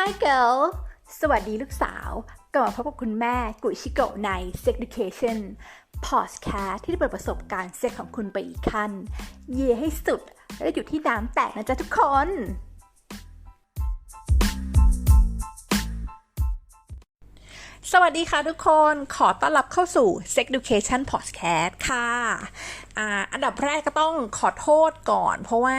Hi girl สวัสดีลูกสาวกลับมาพบกับคุณแม่กุยชิโกะใน Sex Education Podcast ที่จะเปิดประสบการณ์เซ็กของคุณไปอีกขั้น เย่ให้สุด และอยู่ที่น้ำแตกนะจ๊ะทุกคน สวัสดีค่ะทุกคน ขอต้อนรับเข้าสู่ Sex Education Podcast ค่ะ อันดับแรกก็ต้องขอโทษก่อน เพราะว่า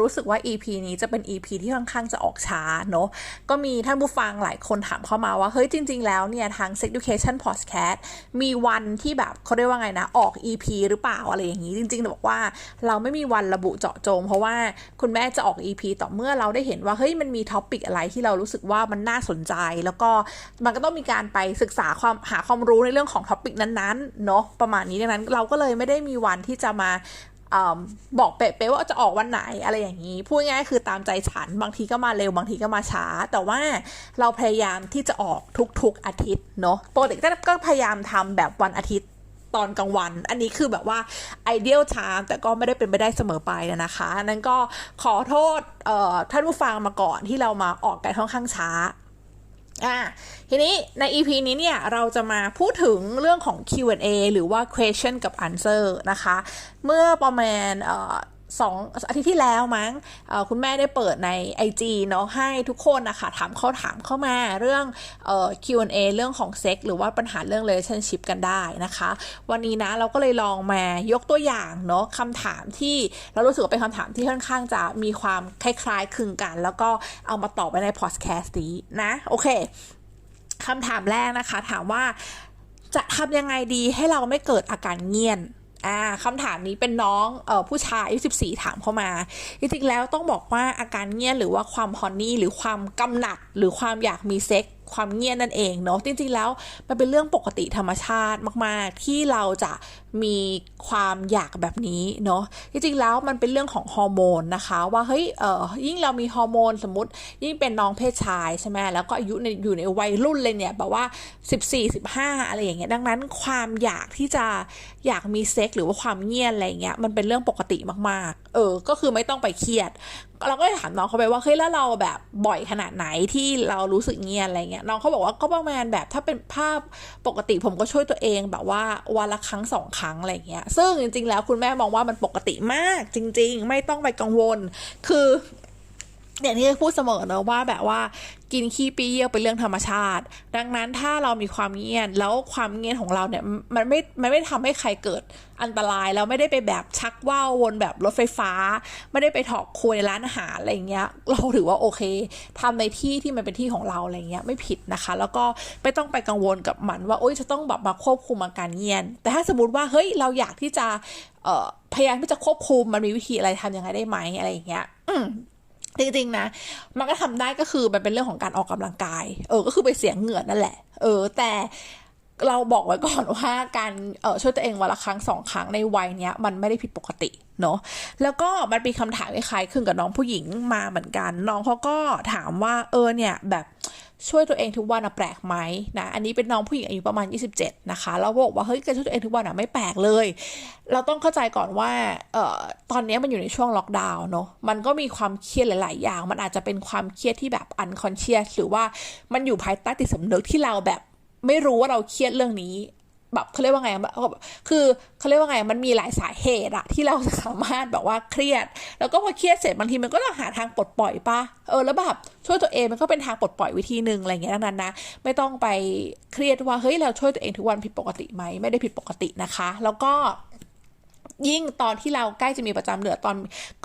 รู้สึกว่า EP นี้จะเป็น EP ที่ค่อนข้างจะออกช้าเนอะก็มีท่านผู้ฟังหลายคนถามเข้ามาว่า เฮ้ยจริง ๆ แล้วเนี่ย ทาง Sex Education Podcast มีวันที่แบบเขาเรียกว่าไงนะ ออก EP หรือเปล่าอะไรอย่างนี้ จริงๆบอกว่าเราไม่มีวันระบุเจาะจง เพราะว่าคุณแม่จะออก EP ต่อเมื่อเราได้เห็นว่าเฮ้ยมันมีท็อปิกอะไรที่เรารู้สึกว่ามันน่าสนใจ แล้วก็มันก็ต้องมีการไปศึกษาความหาความรู้ในเรื่องของท็อปิกนั้นๆเนาะประมาณนี้ดังนั้นเราก็เลยไม่ได้มีวันที่จะมาอบอกเป๊ะๆว่าจะออกวันไหนอะไรอย่างนี้ พูดง่ายๆคือตามใจฉัน บางทีก็มาเร็วบางทีก็มาช้า แต่ว่าเราพยายามที่จะออกทุกๆอาทิตย์เนาะปกติก็พยายามทำแบบวันอาทิตย์ตอนกลางวัน อันนี้คือแบบว่า ideal time แต่ก็ไม่ได้เป็นไปได้เสมอไปนะคะนั้นก็ขอโทษท่านผู้ฟังมาก่อนที่เรามาออกกันค่อนข้างช้า อ่าทีนี้ใน EP นี้เนี่ย เราจะมาพูดถึงเรื่องของ Q&A หรือว่า question กับ answer นะคะ เมื่อประมาณเอ่อ สองอาทิตย์ที่แล้วมั้งคุณแม่ได้เปิดใน IG เนาะให้ทุกคนนะคะถามข้อถามเข้ามาเรื่องเอ่อ Q&A เรื่องของเซ็กหรือว่าปัญหาเรื่อง relationship กันได้นะคะ วันนี้นะเราก็เลยลองมายกตัวอย่างเนาะคำถามที่เรารู้สึกว่าเป็นคำถามที่ค่อนข้างจะมีความคล้ายๆคลึงกัน แล้วก็เอามาตอบไปในพอดแคสต์นี้นะ โอเคคำถามแรกนะคะ ถามว่าจะทำยังไงดีให้เราไม่เกิดอาการเงียน อ่าคำถามนี้เป็นน้องเอ่อผู้ชายอายุ14ถามเข้ามา จริงๆแล้วต้องบอกว่าอาการเงียบหรือว่าความฮอนนี่หรือความกำหนัดหรือความอยากมีเซ็ก ความเงียบนั่นเองเนาะจริงๆแล้วมันเป็นเรื่องปกติธรรมชาติมาก ๆ ที่เราจะมีความอยากแบบนี้เนาะจริงๆแล้วมันเป็นเรื่องของฮอร์โมนนะคะ ว่าเฮ้ยเออยิ่งเรามีฮอร์โมนสมมติ ยิ่งเป็นน้องเพศชายใช่ไหมแล้วก็อายุในอยู่ในวัยรุ่นเลยเนี่ยแบบว่า 14 15 อะไรอย่างเงี้ยดังนั้นความอยากที่จะอยากมีเซ็กหรือว่าความเงียบอะไรเงี้ยมันเป็นเรื่องปกติมากๆ เออ ก็คือไม่ต้องไปเครียด เราก็ถามน้องเขาไปว่าเฮ้ยแล้วเราแบบบ่อยขนาดไหนที่เรารู้สึกเงียบอะไรเงี้ยน้องเขาบอกว่าก็ประมาณแบบถ้าเป็นภาพปกติผมก็ช่วยตัวเองแบบว่าวันละครั้งสองครั้งอะไรเงี้ยซึ่งจริง ๆ แล้วคุณแม่มองว่ามันปกติมากจริง ๆ ไม่ต้องไปกังวล คือ อย่างที่พูดเสมอเนอะว่าแบบว่ากินขี้ปีเยี่ยวเป็นเรื่องธรรมชาติ ดังนั้นถ้าเรามีความเงียบแล้วความเงียบของเราเนี่ยมันไม่มันไม่ทำให้ใครเกิดอันตรายแล้วไม่ได้ไปแบบชักว่าววนแบบรถไฟฟ้า ไม่ได้ไปถอกคุยในร้านอาหารอะไรเงี้ย เราถือว่าโอเคทำในที่ที่มันเป็นที่ของเราอะไรเงี้ยไม่ผิดนะคะ แล้วก็ไม่ต้องไปกังวลกับมันว่าโอ๊ยจะต้องแบบมาควบคุมอาการเงียน แต่ถ้าสมมติว่าเฮ้ยเราอยากที่จะพยายามที่จะควบคุมมันมีวิธีอะไรทำยังไงได้ไหมอะไรอย่างเงี้ย จริงๆนะ มันก็ทำได้ก็คือมันเป็นเรื่องของการออกกำลังกาย เออ ก็คือไปเสียงเหงื่อนั่นแหละ เออ แต่เราบอกไว้ก่อนว่าการเออช่วยตัวเองวันละครั้งสองครั้งในวัยเนี้ยมันไม่ได้ผิดปกติเนาะแล้วก็มันมีคำถามคล้ายๆขึ้นกับน้องผู้หญิงมาเหมือนกัน น้องเขาก็ถามว่าเออเนี่ยแบบ ช่วยตัวเองทุกวันอะแปลกไหมนะอันนี้เป็นน้องผู้หญิงอายุประมาณ 27 นะคะแล้วบอกว่าเฮ้ยการช่วยตัวเองทุกวันอะไม่แปลกเลย เราต้องเข้าใจก่อนว่าเอ่อตอนนี้มันอยู่ในช่วงล็อกดาวน์เนาะมันก็มีความเครียดหลาย ๆ อย่าง มันอาจจะเป็นความเครียดที่แบบอันคอนเชียสหรือว่ามันอยู่ภายใต้ติดสำนึกที่เราแบบไม่รู้ว่าเราเครียดเรื่องนี้ แบบเขาเรียกว่าไงคือเขาเรียกว่าไงมันมีหลายสาเหตุอะที่เราสามารถแบบว่าเครียด แล้วก็พอเครียดเสร็จบางทีมันก็ต้องหาทางปลดปล่อยปะเออแล้วแบบช่วยตัวเองมันก็เป็นทางปลดปล่อยวิธีหนึ่งอะไรเงี้ยนั้นนะไม่ต้องไปเครียดว่าเฮ้ยเราช่วยตัวเองทุกวันผิดปกติไหมไม่ได้ผิดปกตินะคะ แล้วก็ยิ่งตอนที่เราใกล้จะมีประจำเดือนตอน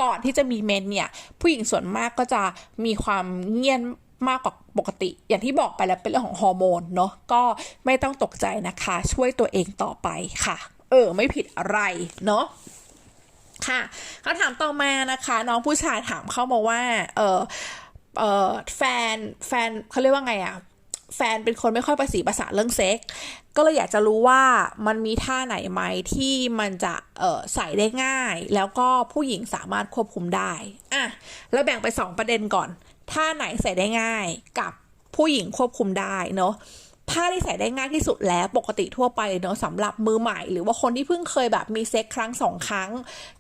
ก่อนที่จะมีเมนเนี่ย ผู้หญิงส่วนมากก็จะมีความเงียบ มากกว่าปกติ อย่างที่บอกไปแล้วเป็นเรื่องของฮอร์โมนเนาะก็ไม่ต้องตกใจนะคะ ช่วยตัวเองต่อไปค่ะ เออ ไม่ผิดอะไรเนาะค่ะคำถามต่อมานะคะ น้องผู้ชายถามเข้ามาว่า เออเออแฟนแฟนเขาเรียกว่าไงอะแฟนเป็นคนไม่ค่อยประสีภาษาเรื่องเซ็ก ก็เลยอยากจะรู้ว่ามันมีท่าไหนไหมที่มันจะเใส่ได้ง่าย แล้วก็ผู้หญิงสามารถควบคุมได้ อะ แล้วแบ่งไป 2 ประเด็นก่อน ท่าไหนใส่ได้ง่ายกับผู้หญิงควบคุมได้เนาะผ้าที่ใส่ได้ง่ายที่สุดแล้วปกติทั่วไปเนอะสำหรับมือใหม่ หรือว่าคนที่เพิ่งเคยแบบมีเซ็กครั้งสองครั้ง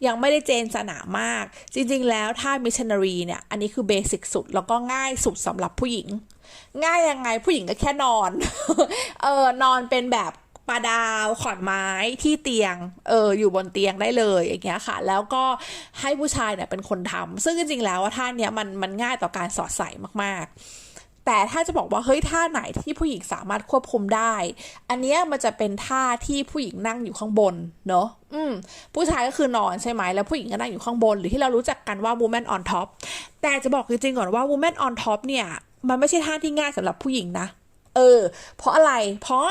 ยังไม่ได้เจนสนามาก จริงๆ แล้วถ้ามิชชันนารีเนี่ย อันนี้คือเบสิกสุด แล้วก็ง่ายสุดสำหรับผู้หญิง ง่ายยังไงผู้หญิงก็แค่นอน เออนอนเป็นแบบ ปลาดาวขอนไม้ที่เตียง เออ อยู่บนเตียงได้เลยอย่างเงี้ยค่ะ แล้วก็ให้ผู้ชายเนี่ยเป็นคนทำซึ่งจริงๆแล้วว่าท่าเนี้ยมันมันง่ายต่อการสอดใส่มากๆ แต่ถ้าจะบอกว่าเฮ้ยท่าไหนที่ผู้หญิงสามารถควบคุมได้ อันเนี้ยมันจะเป็นท่าที่ผู้หญิงนั่งอยู่ข้างบนเนาะอืมผู้ชายก็คือนอนใช่ไหมแล้วผู้หญิงก็นั่งอยู่ข้างบนหรือที่เรารู้จักกันว่า woman on top แต่จะบอกจริงๆก่อนว่า woman on top เนี่ย มันไม่ใช่ท่าที่ง่ายสำหรับผู้หญิงนะ เออ เพราะอะไรเพราะ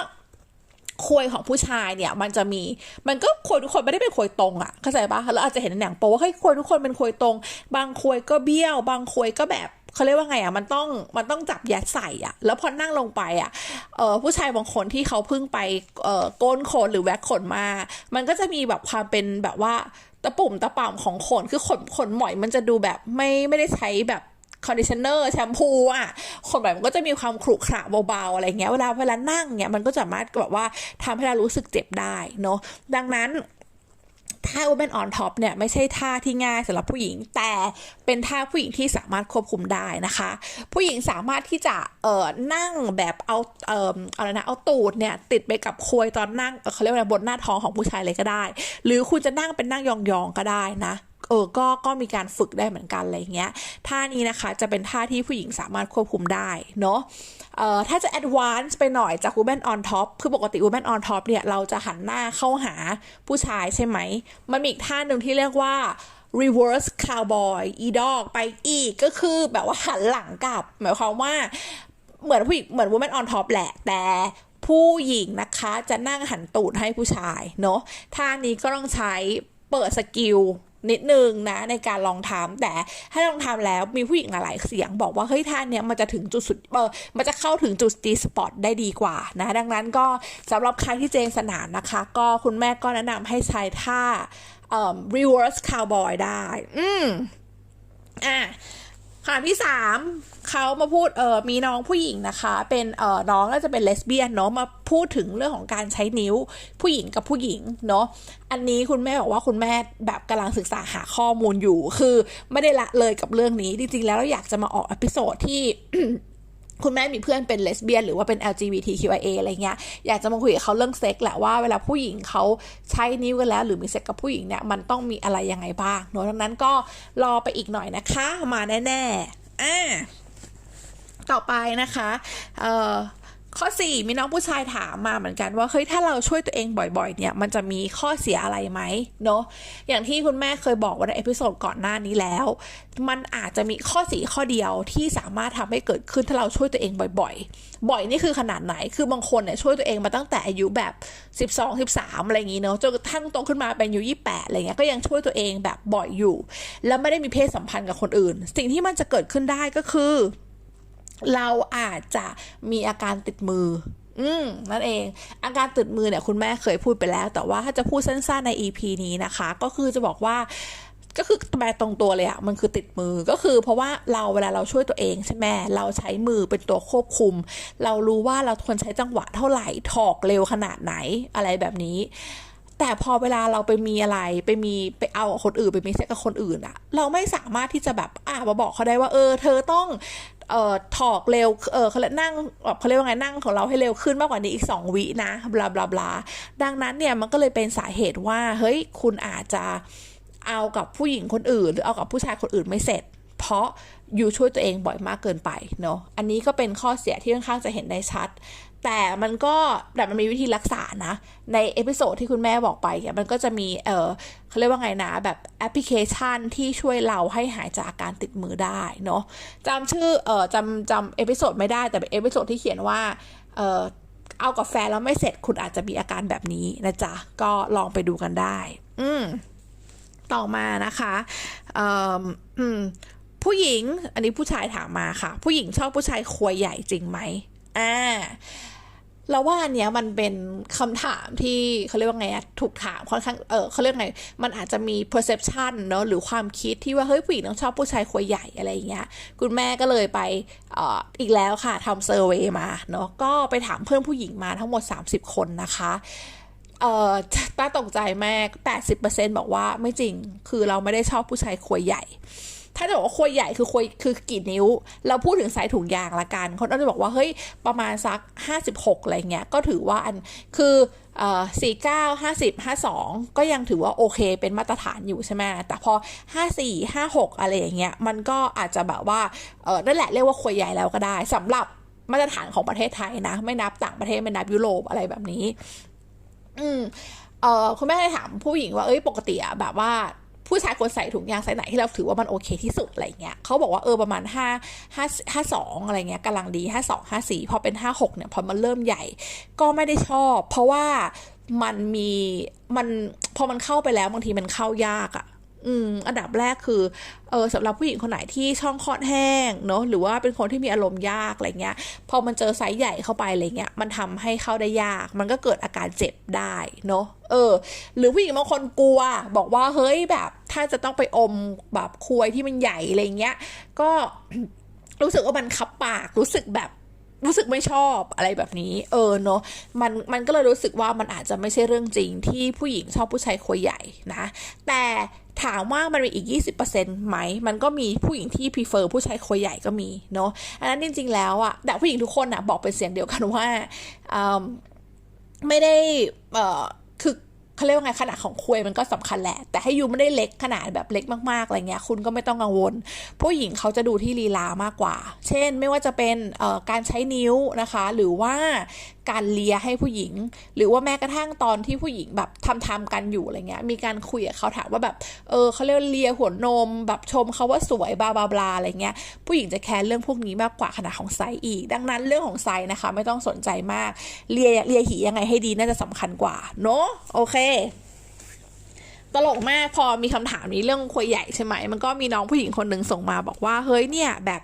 ควยของผู้ชายเนี่ย มันจะมีมันก็ควยทุกคนไม่ได้เป็นควยตรงอะ่ะเข้าใจปะแล้วอาจจะเห็นในหนังโป๊ว่าเฮ้ยควยทุกคนเป็นควยตรง บางควยก็เบี้ยว บางควยก็แบบเขาเรียกว่าไงอะ่ะมันต้องมันต้องจับยัดใส่อะ่ะ แล้วพอนั่งลงไปอะ่ะเออผู้ชายบางคนที่เขาเพิ่งไปเอ่อโกนขนหรือแว็กขนมา มันก็จะมีแบบความเป็นแบบว่าตะปุ่มตะป่ำของขนคือขนขนหมอยมันจะดูแบบไม่ไม่ได้ใช้แบบ คอนดิชเนอร์แชมพูอะคนแบบมันก็จะมีความขรุขระเบาๆอะไรเงี้ยเวลาเวลานั่งเนี่ยมันก็สามารถแบบว่าทำให้เรารู้สึกเจ็บได้เนาะดังนั้นท่า Women on top เนี่ยไม่ใช่ท่าที่ง่ายสำหรับผู้หญิง แต่เป็นท่าผู้หญิงที่สามารถควบคุมได้นะคะ ผู้หญิงสามารถที่จะเอ่อนั่งแบบเอาเอ่ออะไรนะเอาตูดเนี่ยติดไปกับควยตอนนั่งเขาเรียกว่าบนหน้าท้องของผู้ชายเลยก็ได้ หรือคุณจะนั่งเป็นนั่งยองๆก็ได้นะ เออก็ก็มีการฝึกได้เหมือนกันอะไรเงี้ยท่านี้นะคะจะเป็นท่าที่ผู้หญิงสามารถควบคุมได้เนาะเอ่อถ้าจะ advance ไปหน่อยจาก woman on top คือปกติ woman on top เนี่ยเราจะหันหน้าเข้าหาผู้ชายใช่ไหม มันมีอีกท่าหนึ่งที่เรียกว่า reverse cowboy อีดอกไปอีกก็คือแบบว่าหันหลังกลับ หมายความว่าเหมือนผู้หญิงเหมือน woman on top แหละ แต่ผู้หญิงนะคะจะนั่งหันตูดให้ผู้ชายเนาะท่านี้ก็ต้องใช้เปิดสกิล นิดนึงนะในการลองทำแต่ถ้าลองทำแล้วมีผู้หญิงหลายเสียงบอกว่าเฮ้ยท่านเนี้ยมันจะถึงจุดสุดเออมันจะเข้าถึงจุดดีสปอตได้ดีกว่านะ ดังนั้นก็สำหรับใครที่เจนสนานนะคะ ก็คุณแม่ก็แนะนำให้ใช้ท่าเอ่อ reverse cowboy ได้ อืมอะ คำที่สามเขามาพูดเออมีน้องผู้หญิงนะคะ เป็นเออน้องก็จะเป็นเลสเบี้ยนเนาะมาพูดถึงเรื่องของการใช้นิ้วผู้หญิงกับผู้หญิงเนาะอันนี้คุณแม่บอกว่าคุณแม่แบบกำลังศึกษาหาข้อมูลอยู่ คือไม่ได้ละเลยกับเรื่องนี้จริงๆแล้วเราอยากจะมาออกอพิโซดที่ คุณแม่มีเพื่อนเป็นเลสเบี้ยนหรือว่าเป็น LGBTQIA อะไรเงี้ย อยากจะมาคุยกับเขาเรื่องเซ็กแหละว่าเวลาผู้หญิงเขาใช้นิ้วกันแล้ว หรือมีเซ็กกับผู้หญิงเนี่ยมันต้องมีอะไรยังไงบ้างเนาะดังนั้นก็รอไปอีกหน่อยนะคะ มาแน่ๆอ่าต่อไปนะคะ เอ่อ ข้อ 4 มีน้องผู้ชายถามมาเหมือนกันว่าเฮ้ยถ้าเราช่วยตัวเองบ่อยๆ เนี่ย มันจะมีข้อเสียอะไรไหมเนาะอย่างที่คุณแม่เคยบอกไว้ในเอพิโซดก่อนหน้านี้แล้ว มันอาจจะมีข้อสีข้อเดียวที่สามารถทำให้เกิดขึ้นถ้าเราช่วยตัวเองบ่อยๆ บ่อยนี่คือขนาดไหนคือบางคนเนี่ยช่วยตัวเองมาตั้งแต่อายุแบบ 12 13 อะไรอย่างงี้เนาะจนกระทั่งโตขึ้นมาเป็นอายุ28อะไรเงี้ยก็ยังช่วยตัวเองแบบบ่อยอยู่ แล้วไม่ได้มีเพศสัมพันธ์กับคนอื่น สิ่งที่มันจะเกิดขึ้นได้ก็คือ เราอาจจะมีอาการติดมือ อืม นั่นเอง อาการติดมือเนี่ยคุณแม่เคยพูดไปแล้ว แต่ว่าถ้าจะพูดสั้นๆใน EP นี้นะคะ ก็คือจะบอกว่าก็คือแปลตรงตัวเลยอะมันคือติดมือก็คือ เพราะว่าเราเวลาเราช่วยตัวเองใช่ไหมเราใช้มือเป็นตัวควบคุม เรารู้ว่าเราควรใช้จังหวะเท่าไหร่ถอกเร็วขนาดไหนอะไรแบบนี้ แต่พอเวลาเราไปมีอะไรไปมีไปเอาคนอื่นไปมีเซ็กกับคนอื่นอะเราไม่สามารถที่จะแบบอ่ามาบอกเขาได้ว่า เออ เธอต้อง เอ่อถอกเร็วเออเขาเรียกนั่งเขาเรียกว่าไงนั่งของเราให้เร็วขึ้นมากกว่านี้อีก 2 วินะบลาบลาบลาดังนั้นเนี่ยมันก็เลยเป็นสาเหตุว่าเฮ้ยคุณอาจจะเอากับผู้หญิงคนอื่น หรือเอากับผู้ชายคนอื่นไม่เสร็จ เพราะอยู่ช่วยตัวเองบ่อยมากเกินไปเนาะอันนี้ก็เป็นข้อเสียที่ค่อนข้างจะเห็นได้ชัด แต่มันก็แต่มันมีวิธีรักษานะ ในเอพิโซดที่คุณแม่บอกไปเนี่ยมันก็จะมีเออเขาเรียกว่าไงนะ แบบแอปพลิเคชันที่ช่วยเราให้หายจากอาการติดมือได้เนาะจำชื่อเออจำจำเอพิโซดไม่ได้แต่เป็นเอพิโซดที่เขียนว่าเออเอากับแฟแล้วไม่เสร็จคุณอาจจะมีอาการแบบนี้นะจ๊ะ ก็ลองไปดูกันได้ อืมต่อมานะคะเอ่ออืมผู้หญิง อันนี้ผู้ชายถามมาค่ะ ผู้หญิงชอบผู้ชายควยใหญ่จริงไหมอ่า แล้วว่าอันเนี้ยมันเป็นคำถามที่เขาเรียกว่าไงถูกถามค่อนข้างเออเขาเรียกไง มันอาจจะมี perception เนอะหรือความคิดที่ว่า เฮ้ย ผู้หญิงต้องชอบผู้ชายควยใหญ่อะไรอย่างเงี้ย คุณแม่ก็เลยไปอออีกแล้วค่ะทำเซอร์เวยมาเนาะก็ไปถามเพื่อนผู้หญิงมาทั้งหมด 30 คนนะคะเออต้าตกใจแม่80%บอกว่าไม่จริง คือเราไม่ได้ชอบผู้ชายควยใหญ่ ถ้าจะบอกว่าควยใหญ่คือควยคือกี่นิ้ว เราพูดถึงไซส์ถุงยางละกันคนก็จะบอกว่าเฮ้ยประมาณสัก 56อะไรเงี้ยก็ถือว่าอันคือสี่เอ่อ49 50 52ก็ยังถือว่าโอเคเป็นมาตรฐานอยู่ใช่ไหมแต่พอ54 56อะไรอย่างเงี้ยมันก็อาจจะแบบว่าเออนั่นแหละเรียกว่าควยใหญ่แล้วก็ได้สำหรับมาตรฐานของประเทศไทยนะ ไม่นับต่างประเทศไม่นับยุโรปอะไรแบบนี้ อืมเออคุณแม่ได้ถามผู้หญิงว่าเอ้ยปกติอะแบบว่า ผู้ชายควรใส่ถุงยางไซส์ไหนที่เราถือว่ามันโอเคที่สุดอะไรเงี้ยเขาบอกว่าเออประมาณห้าห้าสองอะไรเงี้ยกำลังดีห้าสองห้าสี่พอเป็นห้าหกเนี่ยพอมันเริ่มใหญ่ ก็ไม่ได้ชอบ เพราะว่ามันมีมันพอมันเข้าไปแล้วบางทีมันเข้ายากอะ อืมอันดับแรกคือเออสำหรับผู้หญิงคนไหนที่ช่องคลอดแห้งเนาะหรือว่าเป็นคนที่มีอารมณ์ยากอะไรเงี้ย พอมันเจอไซส์ใหญ่เข้าไปอะไรเงี้ยมันทำให้เข้าได้ยาก มันก็เกิดอาการเจ็บได้เนาะเออ หรือผู้หญิงบางคนกลัว บอกว่าเฮ้ยแบบ ถ้าจะต้องไปอมแบบควยที่มันใหญ่อะไรเงี้ย ก็รู้สึกว่ามันคับปากรู้สึกแบบรู้สึกไม่ชอบอะไรแบบนี้ เออเนาะมันมันก็เลยรู้สึกว่ามันอาจจะไม่ใช่เรื่องจริงที่ผู้หญิงชอบผู้ชายควยใหญ่นะ แต่ ถามว่ามันมีอีก 20%ไหม มันก็มีผู้หญิงที่ prefer ผู้ชายคอยใหญ่ก็มีเนาะ อันนั้นจริง ๆ แล้วอะแต่ผู้หญิงทุกคนอะบอกเป็นเสียงเดียวกันว่า ไม่ได้คือ เขาเรียกว่าไงขนาดของควยมันก็สำคัญแหละ แต่ให้ยูไม่ได้เล็กขนาดแบบเล็กมากๆอะไรเงี้ยคุณก็ไม่ต้องกังวล ผู้หญิงเขาจะดูที่ลีลามากกว่า เช่นไม่ว่าจะเป็นการใช้นิ้วนะคะ หรือว่าการเลียให้ผู้หญิง หรือว่าแม้กระทั่งตอนที่ผู้หญิงแบบทำทำกันอยู่อะไรเงี้ยมีการคุยกับเขาถามว่าแบบเออเขาเรียกเลียหัวนม แบบชมเขาว่าสวยบลาบลาบลาอะไรเงี้ยผู้หญิงจะแคร์เรื่องพวกนี้มากกว่าขนาดของไซส์อีก ดังนั้นเรื่องของไซส์นะคะ ไม่ต้องสนใจมากเลียเลียหียังไงให้ดีน่าจะสำคัญกว่าเนาะโอเคตลกมากพอมีคำถามนี้เรื่องควยใหญ่ใช่ไหม มันก็มีน้องผู้หญิงคนหนึ่งส่งมาบอกว่าเฮ้ยเนี่ยแบบ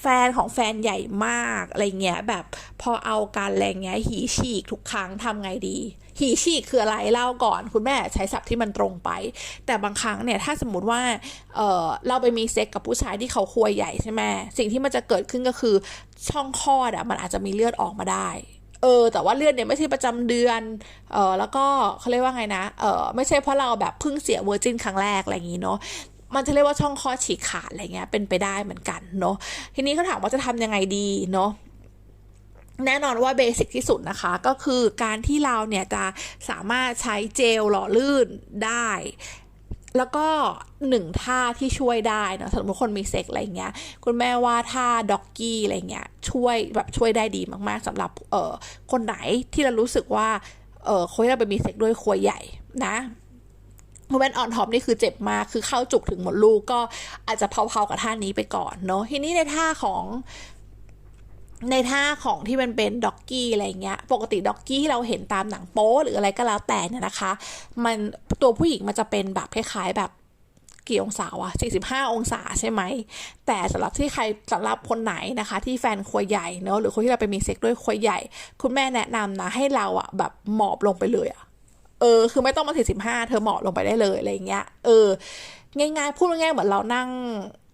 แฟนของแฟนใหญ่มากอะไรเงี้ยแบบพอเอาการแรงเงี้ยหีฉีกทุกครั้งทำไงดี หีฉีกคืออะไรเล่าก่อน คุณแม่ใช้ศัพท์ที่มันตรงไป แต่บางครั้งเนี่ยถ้าสมมติว่าเออเราไปมีเซ็กกับผู้ชายที่เขาควยใหญ่ใช่ไหมสิ่งที่มันจะเกิดขึ้นก็คือช่องคลอดอะมันอาจจะมีเลือดออกมาได้ เออแต่ว่าเลือดเนี่ยไม่ใช่ประจำเดือนเออแล้วก็เขาเรียกว่าไงนะเออไม่ใช่เพราะเราแบบเพิ่งเสียเวอร์จินครั้งแรกอะไรอย่างนี้เนาะมันจะเรียกว่าช่องคลอดฉีกขาดอะไรเงี้ยเป็นไปได้เหมือนกันเนาะทีนี้เขาถามว่าจะทำยังไงดีเนาะแน่นอนว่าเบสิกที่สุดนะคะ ก็คือการที่เราเนี่ยจะสามารถใช้เจลหล่อลื่นได้ แล้วก็หนึ่งท่าที่ช่วยได้นะสมมติคนมีเซ็กอะไรเงี้ย คุณแม่ว่าท่าด็อกกี้อะไรเงี้ยช่วยแบบช่วยได้ดีมากๆสำหรับเอ่อคนไหนที่เรารู้สึกว่าเออคนที่เราไปมีเซ็กด้วยควยใหญ่นะโมเมนต์ออนท็อปนี่คือเจ็บมาก คือเข้าจุกถึงหมดลูกก็อาจจะเผาๆกับท่านี้ไปก่อนเนาะทีนี้ในท่าของ ในท่าของที่มันเป็นด็อกกี้อะไรเงี้ย ปกติด็อกกี้ที่เราเห็นตามหนังโป๊หรืออะไรก็แล้วแต่เนี่ยนะคะ มันตัวผู้หญิงมันจะเป็นแบบคล้ายๆแบบกี่องศาวะ45 องศาใช่ไหม แต่สำหรับที่ใครสำหรับคนไหนนะคะ ที่แฟนควยใหญ่เนอะหรือคนที่เราไปมีเซ็กด้วยควยใหญ่ คุณแม่แนะนำนะให้เราอะแบบหมอบลงไปเลยอะเออ คือไม่ต้องมา45เธอหมอบลงไปได้เลยอะไรเงี้ย เออ ง่ายๆ พูดง่ายๆเหมือนเรานั่ง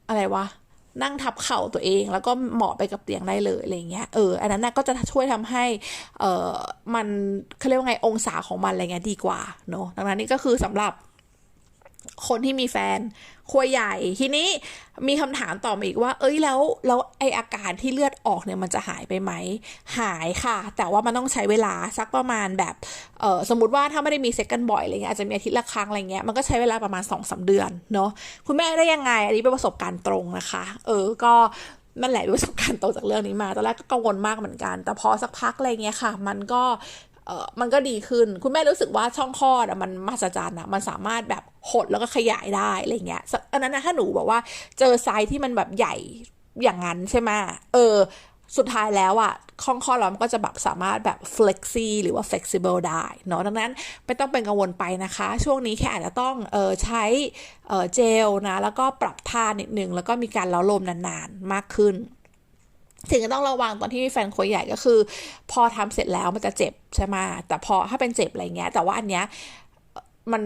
อะไรวะ นั่งทับเข่าตัวเอง แล้วก็เหมาะไปกับเตียงได้เลยอะไรเงี้ยเอออันนั้นก็จะช่วยทำให้เออมันเขาเรียกว่าไงองศาของมันอะไรเงี้ยดีกว่าเนาะดังนั้นนี่ก็คือสำหรับ คนที่มีแฟนครัวใหญ่ ทีนี้มีคำถามต่อมาอีกว่า เอ้ยแล้วแล้วไออาการที่เลือดออกเนี่ยมันจะหายไปไหม หายค่ะ แต่ว่ามันต้องใช้เวลาสักประมาณแบบเออสมมติว่าถ้าไม่ได้มีเซ็กกันบ่อยอะไรเงี้ยอาจจะมีอาทิตย์ละครั้งอะไรเงี้ยมันก็ใช้เวลาประมาณ2อสเดือนเนาะคุณแม่ได้ยังไง อันนี้เป็นประสบการณ์ตรงนะคะ เออก็นั่นแหละประสบการณ์ตรงจากเรื่องนี้มาตอนแรกก็กังวลมากเหมือนกัน แต่พอสักพักอะไรเงี้ยค่ะ มันก็ เออมันก็ดีขึ้น คุณแม่รู้สึกว่าช่องคลอดอะมันมหัศจรรย์อะมันสามารถแบบหดแล้วก็ขยายได้อะไรเงี้ยอันนั้นนะถ้าหนูบอกว่าเจอไซส์ที่มันแบบใหญ่อย่างนั้นใช่ไหมเออ สุดท้ายแล้วอะข้องข้อเรามันก็จะแบบสามารถแบบ flexi หรือว่า flexible ได้เนาะดังนั้นไม่ต้องเป็นกังวลไปนะคะ ช่วงนี้แค่อาจจะต้องเออใช้เออเจลนะ แล้วก็ปรับท่านิดนึง แล้วก็มีการเล้าลมนานๆ มากขึ้น สิ่งที่ต้องระวังตอนที่มีแฟนครัวใหญ่ก็คือ พอทำเสร็จแล้วมันจะเจ็บใช่ไหมแต่พอถ้าเป็นเจ็บอะไรเงี้ย แต่ว่าอันเนี้ยมัน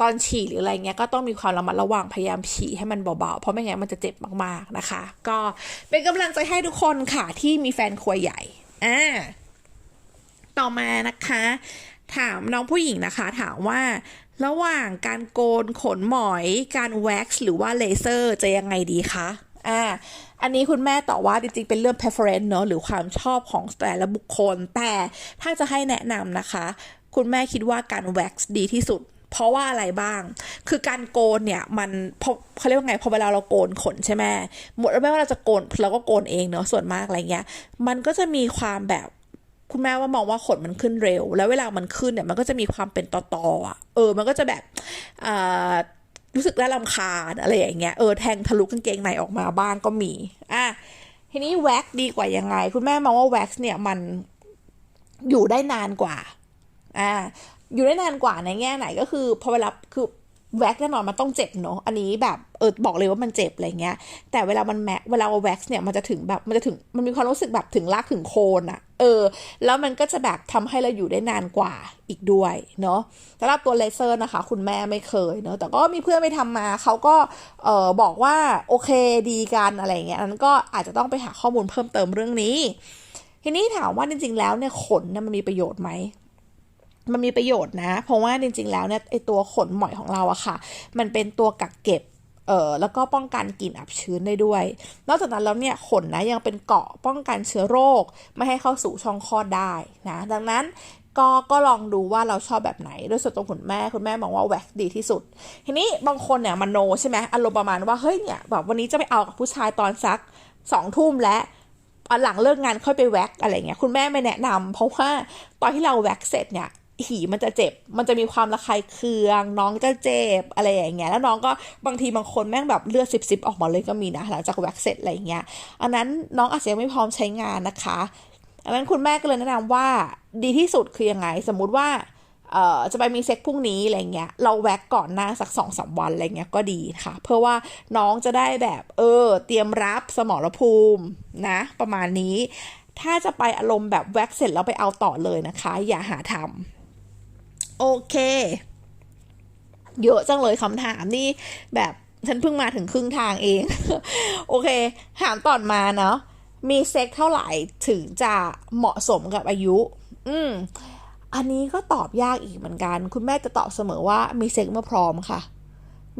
ตอนฉี่หรืออะไรเงี้ยก็ต้องมีความระมัดระวังพยายามฉี่ให้มันเบาๆ เพราะไม่งั้นมันจะเจ็บมากๆนะคะ ก็เป็นกำลังใจให้ทุกคนค่ะที่มีแฟนครัวใหญ่อ่าต่อมานะคะ ถามน้องผู้หญิงนะคะ ถามว่าระหว่างการโกนขนหมอย การแว็กซ์หรือว่าเลเซอร์จะยังไงดีคะ อ่า อันนี้คุณแม่ตอบว่าจริงๆ เป็นเรื่อง preference เนอะหรือความชอบของแต่ละบุคคล แต่ถ้าจะให้แนะนำนะคะ คุณแม่คิดว่าการแว็กซ์ดีที่สุดเพราะว่าอะไรบ้าง คือการโกนเนี่ยมันพอเขาเรียกว่าไง พอเวลาเราโกนขนใช่ไหมหมดไม่ว่าเราจะโกนเราก็โกนเองเนาะส่วนมากอะไรเงี้ย มันก็จะมีความแบบคุณแม่ว่ามองว่าขนมันขึ้นเร็ว แล้วเวลามันขึ้นเนี่ยมันก็จะมีความเป็นตอๆอะ เออ มันก็จะแบบอ่า รู้สึกน่ารำคาญอะไรอย่างเงี้ยเออแทงทะลุกางเกงในออกมาบ้างก็มีอะทีนี้แว็กดีกว่ายังไง คุณแม่มองว่าแว็กซ์เนี่ยมันอยู่ได้นานกว่าอ่าอยู่ได้นานกว่าในแง่ไหนก็คือพอเวลาคือแว็กแน่นอนมันต้องเจ็บเนาะ อันนี้แบบเออบอกเลยว่ามันเจ็บอะไรเงี้ย แต่เวลามันแมเวลาแว็กซ์เนี่ยมันจะถึงแบบมันจะถึงมันมีความรู้สึกแบบถึงลากถึงโคนอะ เออ แล้วมันก็จะแบบทำให้เราอยู่ได้นานกว่าอีกด้วยเนาะสำหรับตัวเลเซอร์นะคะ คุณแม่ไม่เคยเนาะแต่ก็มีเพื่อนไปทำมาเขาก็เออบอกว่าโอเคดีกันอะไรเงี้ยนั้นก็อาจจะต้องไปหาข้อมูลเพิ่มเติมเรื่องนี้ ทีนี้ถามว่าจริง ๆ แล้วเนี่ยขนเนี่ยมันมีประโยชน์ไหมมันมีประโยชน์นะ เพราะว่าจริง ๆ แล้วเนี่ยไอตัวขนหมอยของเราอะค่ะ มันเป็นตัวกักเก็บ เอ่อแล้วก็ป้องกันกลิ่นอับชื้นได้ด้วย นอกจากนั้นแล้วเนี่ยขนนะยังเป็นเกาะป้องกันเชื้อโรค ไม่ให้เข้าสู่ช่องคลอดได้นะดังนั้นก็ก็ลองดูว่าเราชอบแบบไหนโดยส่วนตัวคุณแม่คุณแม่มองว่าแว็กดีที่สุด ทีนี้บางคนเนี่ยมโนใช่ไหมอารมณ์ประมาณว่าเฮ้ยเนี่ยแบบวันนี้จะไปเอากับผู้ชายตอนสักสองทุ่มและหลังเลิกงานค่อยไปแว็กอะไรเงี้ยคุณแม่ไม่แนะนำเพราะว่าตอนที่เราแว็กเสร็จเนี่ย หีมันจะเจ็บ มันจะมีความระคายเคือง น้องจะเจ็บอะไรอย่างเงี้ย แล้วน้องก็บางทีบางคนแม่งแบบเลือดซิบๆออกมาเลยก็มีนะหลังจากแว็กเสร็จอะไรเงี้ย อันนั้นน้องอาจจะยังไม่พร้อมใช้งานนะคะ อันนั้นคุณแม่ก็เลยแนะนำว่าดีที่สุดคือยังไง สมมุติว่าเอ่อจะไปมีเซ็กพรุ่งนี้อะไรเงี้ย เราแว็กก่อนหน้าสักสองสาวันอะไรเงี้ยก็ดีค่ะ เพื่อว่าน้องจะได้แบบเออ เตรียมรับสมรภูมินะ ประมาณนี้ ถ้าจะไปอารมณ์แบบแว็กเสร็จแล้วไปเอาต่อเลยนะคะ อย่าหาทำ โอเค เยอะจังเลยคำถามนี่แบบฉันเพิ่งมาถึงครึ่งทางเอง โอเค ถามต่อมาเนาะมีเซ็กเท่าไหร่ถึงจะเหมาะสมกับอายุ อืม อันนี้ก็ตอบยากอีกเหมือนกัน คุณแม่จะตอบเสมอว่ามีเซ็กเมื่อพร้อมค่ะ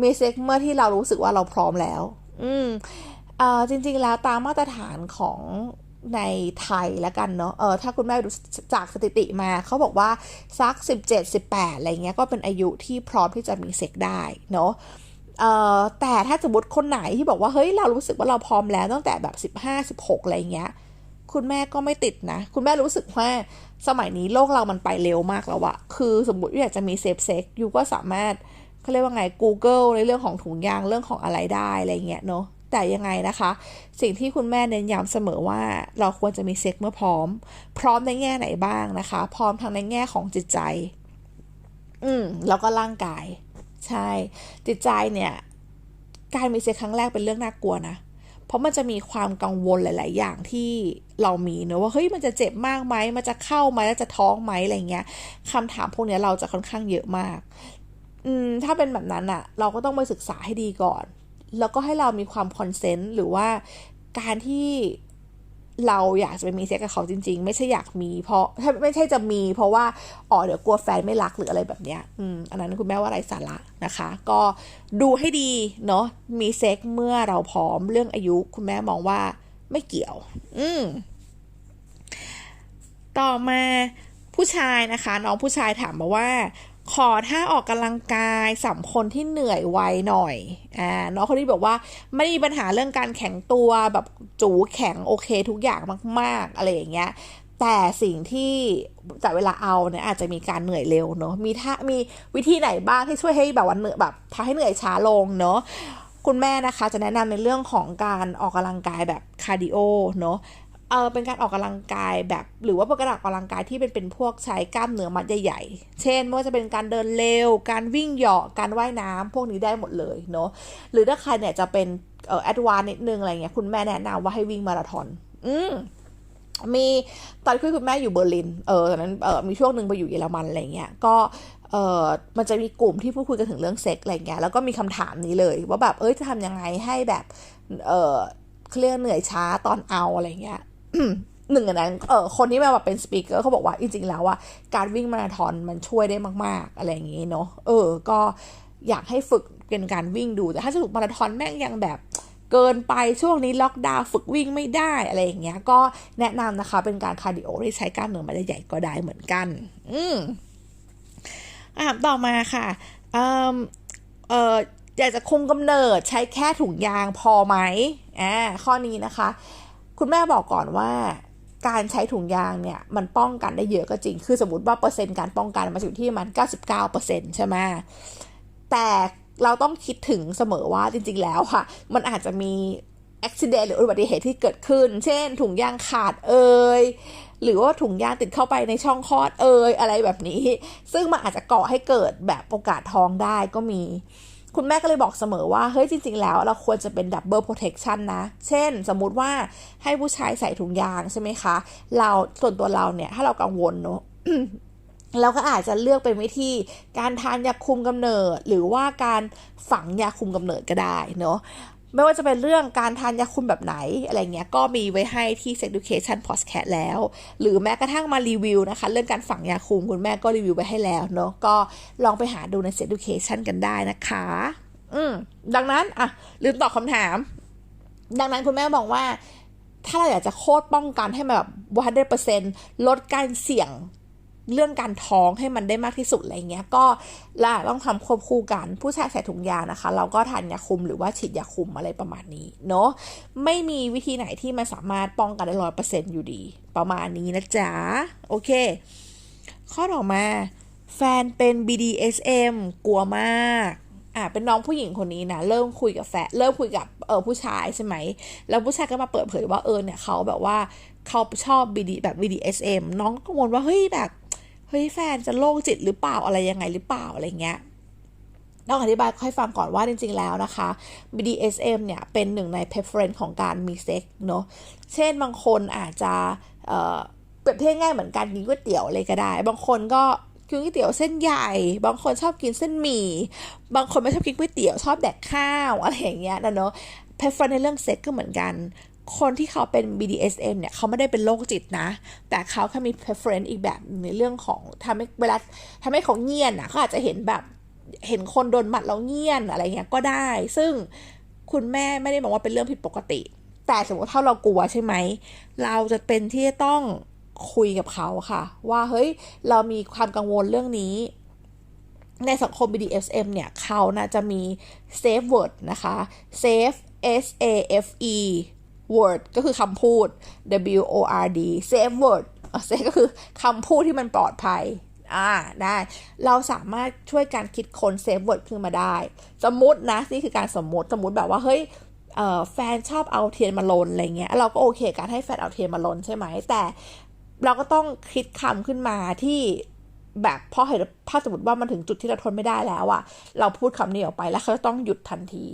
มีเซ็กเมื่อที่เรารู้สึกว่าเราพร้อมแล้ว อืมเอ่อจริง ๆ แล้วตามมาตรฐานของ ในไทยแล้วกันเนาะ เออถ้าคุณแม่ดูจากสถิติมา เขาบอกว่าสัก 17 18 อะไรเงี้ย ก็เป็นอายุที่พร้อมที่จะมีเซ็กได้เนาะเอ่อแต่ถ้าสมมติคนไหนที่บอกว่า เฮ้ย เรารู้สึกว่าเราพร้อมแล้วตั้งแต่แบบ 15 16 อะไรเงี้ย คุณแม่ก็ไม่ติดนะ คุณแม่รู้สึกว่าสมัยนี้โลกเรามันไปเร็วมากแล้วอะคือสมมติอยากจะมีเซฟเซ็กยูก็สามารถเขาเรียกว่าไง Google ในเรื่องของถุงยางเรื่องของอะไรได้อะไรเงี้ยเนาะ แต่ยังไงนะคะ สิ่งที่คุณแม่เน้นย้ำเสมอว่าเราควรจะมีเซ็กเมื่อพร้อม พร้อมในแง่ไหนบ้างนะคะ พร้อมทั้งในแง่ของจิตใจ อืมแล้วก็ร่างกาย ใช่ จิตใจเนี่ย การมีเซ็กครั้งแรกเป็นเรื่องน่ากลัวนะเพราะมันจะมีความกังวลหลาย ๆ อย่างที่เรามีเนอะว่าเฮ้ยมันจะเจ็บมากไหมมันจะเข้าไหมแล้วจะท้องไหมอะไรเงี้ยคำถามพวกนี้เราจะค่อนข้างเยอะมาก อืมถ้าเป็นแบบนั้นอะเราก็ต้องไปศึกษาให้ดีก่อน แล้วก็ให้เรามีความคอนเซนต์หรือว่าการที่เราอยากจะไปมีเซ็กกับเขาจริง ๆ ไม่ใช่อยากมีเพราะไม่ใช่จะมี เพราะว่าอ๋อเดี๋ยวกลัวแฟนไม่รักหรืออะไรแบบเนี้ยอืมอันนั้นคุณแม่ว่าไรสาระนะคะ ก็ดูให้ดีเนาะมีเซ็กเมื่อเราพร้อมเรื่องอายุคุณแม่มองว่าไม่เกี่ยว อืมต่อมาผู้ชายนะคะ น้องผู้ชายถามมาว่า ขอถ้าออกกำลังกายสำหรับคนที่เหนื่อยไวหน่อย อ่าน้องคนนี้บอกว่าไม่มีปัญหาเรื่องการแข็งตัวแบบจูแข็งโอเคทุกอย่างมากๆอะไรอย่างเงี้ย แต่สิ่งที่แต่เวลาเอาเนี่ยอาจจะมีการเหนื่อยเร็วเนาะ มีท่ามีวิธีไหนบ้างที่ช่วยให้แบบว่าเหนื่อยแบบทำให้เหนื่อยช้าลงเนาะคุณแม่นะคะจะแนะนำในเรื่องของการออกกำลังกายแบบคาร์ดิโอเนาะ เออเป็นการออกกำลังกายแบบ หรือว่าเป็นการออกกำลังกายที่เป็นเป็นพวกใช้กล้ามเนื้อมัดใหญ่ๆ เช่นไม่ว่าจะเป็นการเดินเร็ว การวิ่งเหยาะการว่ายน้ำพวกนี้ได้หมดเลยเนาะหรือถ้าใครเนี่ยจะเป็นเออแอดวานนิดนึงอะไรเงี้ยคุณแม่แนะนำว่าให้วิ่งมาราธอนอืมมีตอนคุยคุณแม่อยู่เบอร์ลิน เออตอนนั้นเออมีช่วงหนึ่งไปอยู่เยอรมันอะไรเงี้ยก็เออมันจะมีกลุ่มที่พูดคุยกันถึงเรื่องเซ็กอะไรเงี้ยแล้วก็มีคำถามนี้เลย ว่าแบบเอ้ยจะทำยังไงให้แบบเออเครียกเหนื่อยช้าตอนเอาอะไรเงี้ย หนึ่งในนั้นเออคนที่มาแบบเป็นสปีกเกอร์เขาบอกว่าจริงๆแล้วว่าการวิ่งมาราธอนมันช่วยได้มาก ๆ อะไรอย่างงี้เนาะเออ ก็อยากให้ฝึกเป็นการวิ่งดู แต่ถ้าสรุปมาราธอนแม่งยังแบบเกินไปช่วงนี้ล็อกดาวน์ฝึกวิ่งไม่ได้อะไรอย่างเงี้ย ก็แนะนำนะคะเป็นการคาร์ดิโอที่ใช้กล้ามเนื้อมัดใหญ่ก็ได้เหมือนกัน อืมอ่าต่อมาค่ะเออเอออยากจะคุมกำเนิดใช้แค่ถุงยางพอไหมอ่าข้อนี้นะคะ คุณแม่บอกก่อนว่าการใช้ถุงยางเนี่ยมันป้องกันได้เยอะก็จริง คือสมมติว่าเปอร์เซ็นต์การป้องกันมันอยู่ที่มัน 99%ใช่ไหมแต่เราต้องคิดถึงเสมอว่าจริง ๆ แล้วค่ะ มันอาจจะมีอุบิเหตุหรืออุบัติเหตุที่เกิดขึ้น เช่น ถุงยางขาดเอ่ยหรือว่าถุงยางติดเข้าไปในช่องคลอดเอ่ยอะไรแบบนี้ ซึ่งมันอาจจะก่อให้เกิดแบบโอกาสท้องได้ก็มี คุณแม่ก็เลยบอกเสมอว่า เฮ้ยจริง ๆ แล้วเราควรจะเป็นดับเบิลโปรเทคชันนะ เช่น สมมุติว่าให้ผู้ชายใส่ถุงยางใช่ไหมคะ เราส่วนตัวเราเนี่ย ถ้าเรากังวลเนาะเราก็อาจจะเลือกเป็นวิธีการทานยาคุมกำเนิด หรือว่าการฝังยาคุมกำเนิดก็ได้เนาะ ไม่ว่าจะเป็นเรื่องการทานยาคุมแบบไหนอะไรเงี้ยก็มีไว้ให้ที่ Sex Education Podcast แล้ว หรือแม้กระทั่งมารีวิวนะคะ เรื่องการฝังยาคุมคุณแม่ก็รีวิวไว้ให้แล้วเนาะก็ลองไปหาดูใน Sex Education กันได้นะคะ อืมดังนั้นอะลืมตอบคำถาม ดังนั้นคุณแม่มองว่า ถ้าเราอยากจะโคตรป้องกันให้แบบวันเดเปอร์เซ็นลดการเสี่ยง เรื่องการท้องให้มันได้มากที่สุดอะไรเงี้ย ก็ล่ะต้องทำควบคู่กันผู้ชายใส่ถุงยานะคะ เราก็ทานยาคุมหรือว่าฉีดยาคุมอะไรประมาณนี้เนาะไม่มีวิธีไหนที่มันสามารถป้องกันได้ร้อยเปอร์เซ็นต์อยู่ดี ประมาณนี้นะจ๊ะ โอเค ข้อต่อมา แฟนเป็น BDSM กลัวมากอ่าเป็นน้องผู้หญิงคนนี้นะเริ่มคุยกับแฟนเริ่มคุยกับเออผู้ชายใช่ไหมแล้วผู้ชายก็มาเปิดเผยว่าเออเนี่ยเขาแบบว่าเขาชอบ BD แบบ BDSM น้องกังวลว่าเฮ้ยแบบ ฮ้ยแฟนจะโรคจิตหรือเปล่าอะไรยังไงหรือเปล่าอะไรเงี้ยต้องอธิบายให้ฟังก่อนว่าจริง ๆ แล้วนะคะ BDSM เนี่ยเป็นหนึ่งใน preference ของการมีเซ็กเนาะ เช่นบางคนอาจจะเปรียบเทียบง่ายเหมือนกันกินก๋วยเตี๋ยวอะไรก็ได้ บางคนก็กินก๋วยเตี๋ยวเส้นใหญ่ บางคนชอบกินเส้นหมี่ บางคนไม่ชอบกินก๋วยเตี๋ยวชอบแดกข้าวอะไรอย่างเงี้ยนะเนาะ preference ในเรื่องเซ็กก็เหมือนกัน คนที่เขาเป็น BDSM เนี่ยเขาไม่ได้เป็นโรคจิตนะ แต่เขาแค่มี preference อีกแบบในเรื่องของทำให้เวลาทำให้เขาเงียนอะเขาอาจจะเห็นแบบเห็นคนโดนหมัดแล้วเงียนอะไรเงี้ยก็ได้ ซึ่งคุณแม่ไม่ได้มองว่าเป็นเรื่องผิดปกติ แต่สมมติถ้าเรากลัวใช่ไหม เราจะเป็นที่ต้องคุยกับเขาค่ะ ว่าเฮ้ยเรามีความกังวลเรื่องนี้ในสังคม BDSM เนี่ยเขานะจะมี safe word นะคะ safe S A F E word ก็คือคำพูด W O R D safe word safe ก็คือคำพูดที่มันปลอดภัยอ่าได้ เราสามารถช่วยการคิดค้น safe word ขึ้นมาได้ สมมตินะ นี่คือการสมมติสมมติแบบว่าเฮ้ยแฟนชอบเอาเทียนมาลนอะไรเงี้ยเราก็โอเคการให้แฟนเอาเทียนมาลนใช่ไหมแต่เราก็ต้องคิดคำขึ้นมาที่แบบพอเห็นถ้าสมมติว่ามันถึงจุดที่เราทนไม่ได้แล้วอะเราพูดคำนี้ออกไปแล้วเขาต้องหยุดทันที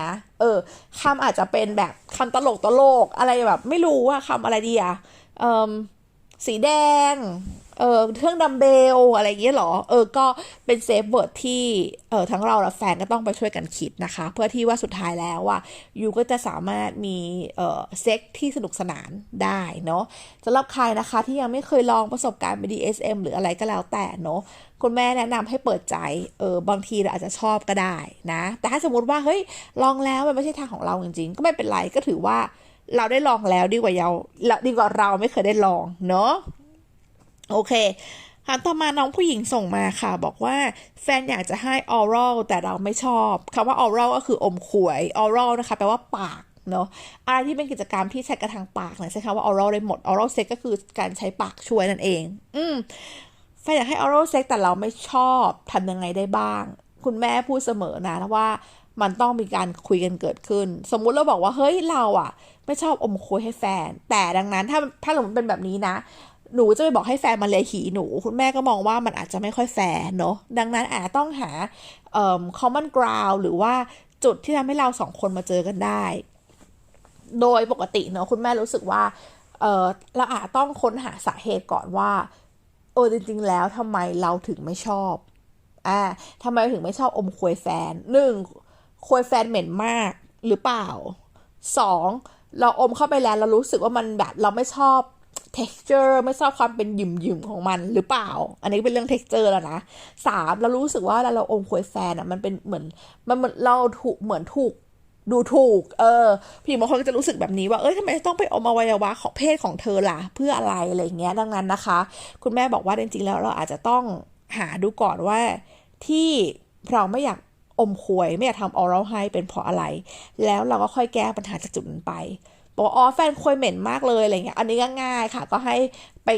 นะ เออคำอาจจะเป็นแบบคำตลกตลกอะไรแบบ ไม่รู้ว่าคำอะไรดีอะเออสีแดง เออเครื่องดัมเบลอะไรอย่างเงี้ยหรอ เออ ก็เป็นเซฟเวิร์ดที่ เออทั้งเราและแฟนก็ต้องไปช่วยกันคิดนะคะ เพื่อที่ว่าสุดท้ายแล้วว่ายูก็จะสามารถมี เออเซ็กที่สนุกสนานได้เนาะสำหรับใครนะคะที่ยังไม่เคยลองประสบการณ์ BDSM หรืออะไรก็แล้วแต่เนาะ คุณแม่แนะนำให้เปิดใจ เออบางทีเราอาจจะชอบก็ได้นะ แต่ถ้าสมมติว่าเฮ้ยลองแล้วมันไม่ใช่ทางของเราจริงๆ ก็ไม่เป็นไรก็ถือว่าเราได้ลองแล้วดีกว่าเราดีกว่าเราไม่เคยได้ลองเนาะโอเคคำต่อมาน้องผู้หญิงส่งมาค่ะ บอกว่าแฟนอยากจะให้ออรัลแต่เราไม่ชอบคำว่าออรัลก็คืออมขวยออรัลนะคะแปลว่าปากเนาะอะไรที่เป็นกิจกรรมที่ใช้กระทางปากเนี่ยใช้คำว่าออรัลได้หมดออรัลเซ็กก็คือการใช้ปากช่วยนั่นเอง อืม แฟนอยากให้ออรัลเซ็กแต่เราไม่ชอบทำยังไงได้บ้าง คุณแม่พูดเสมอนะว่ามันต้องมีการคุยกันเกิดขึ้น สมมุติเราบอกว่าเฮ้ยเราอะ ไม่ชอบอมคุยให้แฟน แต่ดังนั้นถ้าถ้าสมมติเป็นแบบนี้นะ หนูจะไปบอกให้แฟนมาเลยหีหนู คุณแม่ก็มองว่ามันอาจจะไม่ค่อยแฟร์เนาะดังนั้นอาจจะต้องหาเอ่อ common ground หรือว่าจุดที่ทำให้เราสองคนมาเจอกันได้ โดยปกติเนาะคุณแม่รู้สึกว่าเออเราอาจต้องค้นหาสาเหตุก่อนว่า ออจริง ๆ แล้วทำไมเราถึงไม่ชอบอ่าทำไมถึงไม่ชอบอมควยแฟนหนึ่งควยแฟนเหม็นมากหรือเปล่าสองเราอมเข้าไปแล้วเรารู้สึกว่ามันแบบเราไม่ชอบ texture ไม่ชอบความเป็นหยุ่มๆของมันหรือเปล่า อันนี้เป็นเรื่อง texture แล้วนะสามเรารู้สึกว่าเวลาเราอมควยแฟนอะมันเป็นเหมือนมันเหมือนเราถูกเหมือนถูก ดูถูก เออผู้หญิงบางคนก็จะรู้สึกแบบนี้ว่าเอ้ยทำไมต้องไปอมอวัยวะของเพศของเธอล่ะ เพื่ออะไรอะไรอย่างเงี้ยดังนั้นนะคะ คุณแม่บอกว่าจริงๆแล้วเราอาจจะต้องหาดูก่อนว่าที่เราไม่อยากอมควยไม่อยากทำออรัลให้เป็นเพราะอะไร แล้วเราก็ค่อยแก้ปัญหาจากจุดนั้นไปบอกว่าอ๋อแฟนควยเหม็นมากเลยอะไรเงี้ยอันนี้ก็ง่ายค่ะ ก็ให้ไป